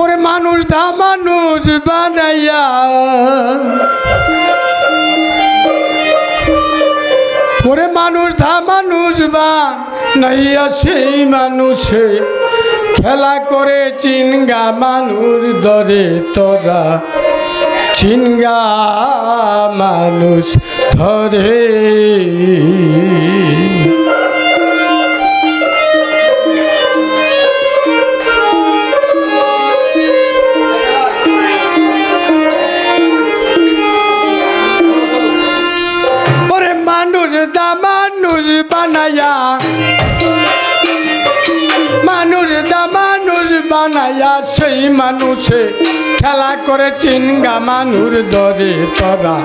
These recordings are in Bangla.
ওরে মানুষ দা মানুষ বানাইয়া। ওরে মানুষ দা মানুষ বা নাইয়া সেই মানুষে খেলা করে চিনগা মানুষ ধরে তোরা। চিনগা মানুষ ধরে। মানুষ দা মানুষ বানায়া। মানুষ দা মানুষ বানায়া, সেই মানুষে খেলা করে চিনগা মানুষ ধরে তোরা।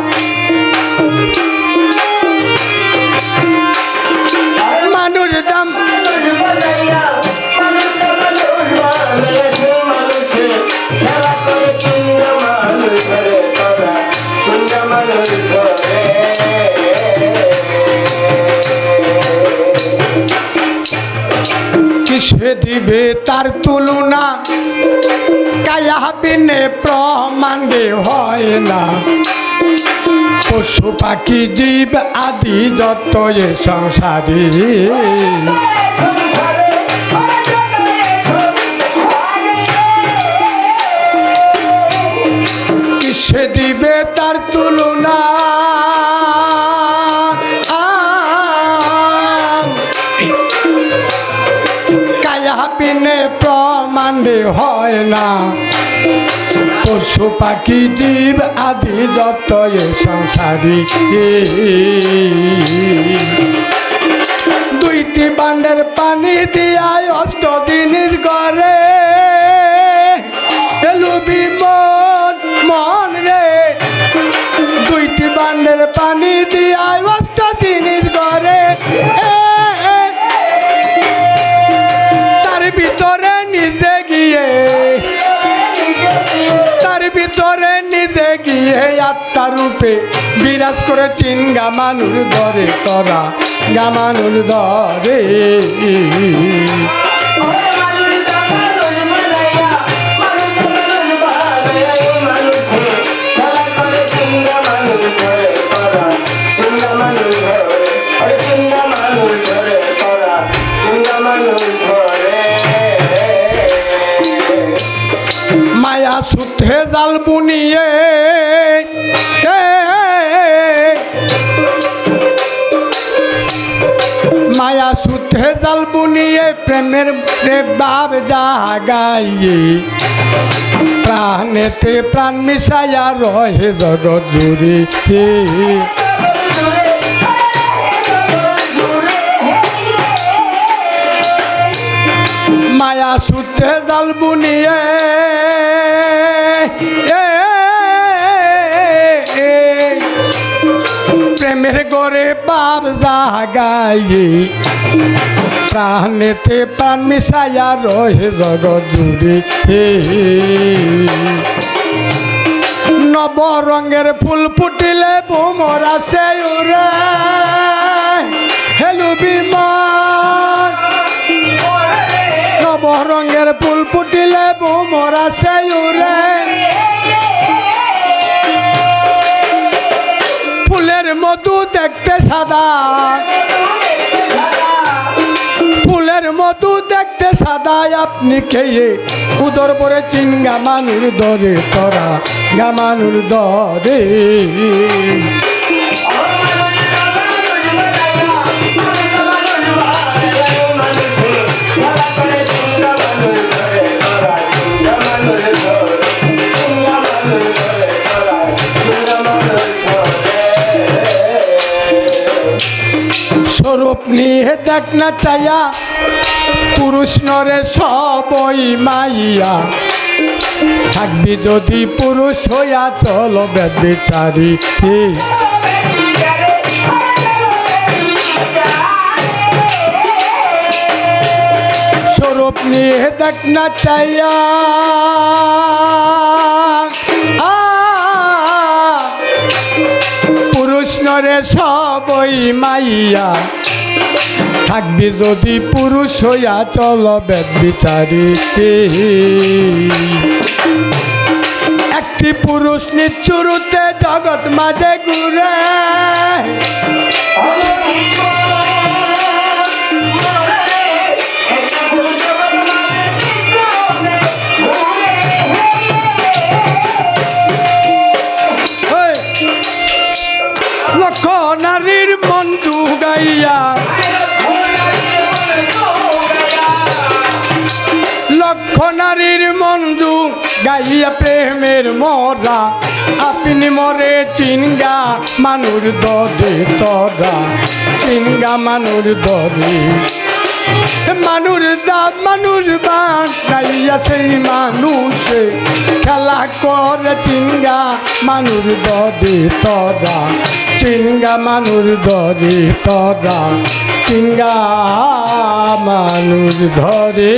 তার তুলনা কায়াবিনে প্রমাণ হয় না। পশু পাখি জীব আদি যত এ সংসারী। বিনে প্রমাণে হয় না। পশু পাখি, জীব আদি যত এ সংসারী দুইটি বান্ডের পানি দিয়ায় অষ্ট ভিতরে নিজে গিয়ে আত্মা রূপে বিরাজ করে চিন গামানুর ধরে তরা গামানুর ধরে সূত্রে জাল বুনিয়ে মায়া সূত্রে জাল বুনিয়ে প্রেমের বাব জাগাইয়ে। প্রাণেতে প্রাণ মিশাইয়া রহে জগৎ জুড়ে। মায়া সূত্রে জাল বুনিয়ে গড়ে বাপ জাগাইয়ে, প্রাণেতে প্রাণ মিশাইয়া রহে জগৎ জুড়ে নব রঙের ফুল ফুটিলে বোমর আছে উড়ে হেলু বিমান নব রঙের ফুল ফুটিলে বোমর আছে উড়ে মধু দেখতে সাদা। ফুলের মধু দেখতে সাদা, আপনি খেয়ে উদর পরে চিন গামানুর দরে, তরা গামানুর দরে। স্বরূপ নিয়ে দেখ না চাইয়া পুরুষ নরে সবই মাইয়া। থাকবি যদি পুরুষ হইয়া চল বেচারি স্বরূপ নিয়ে দেখ না চাইয়া পুরুষ নরে সবই মাইয়া। থাকবি যদি পুরুষ হইয়া চল বেদ বিচারিতে একটি পুরুষ নিচুরুতে জগৎ মাঝে ঘুরে। লক্ষ নারীর মন্টু গাইয়া লক্ষ নারীর মন্দু গাইয়া প্রেমের মরা। আপনি মরে চিনগা মানুর দরে তরা। চিনগা মানুর দরে মানুর দাম মানুর বান গাইয়া সেই মানুষে। খেলা করে চিঙ্গা মানুর দরে তদা চিঙ্গা মানুর দরে তদা চিঙ্গা মানুষ ধরে।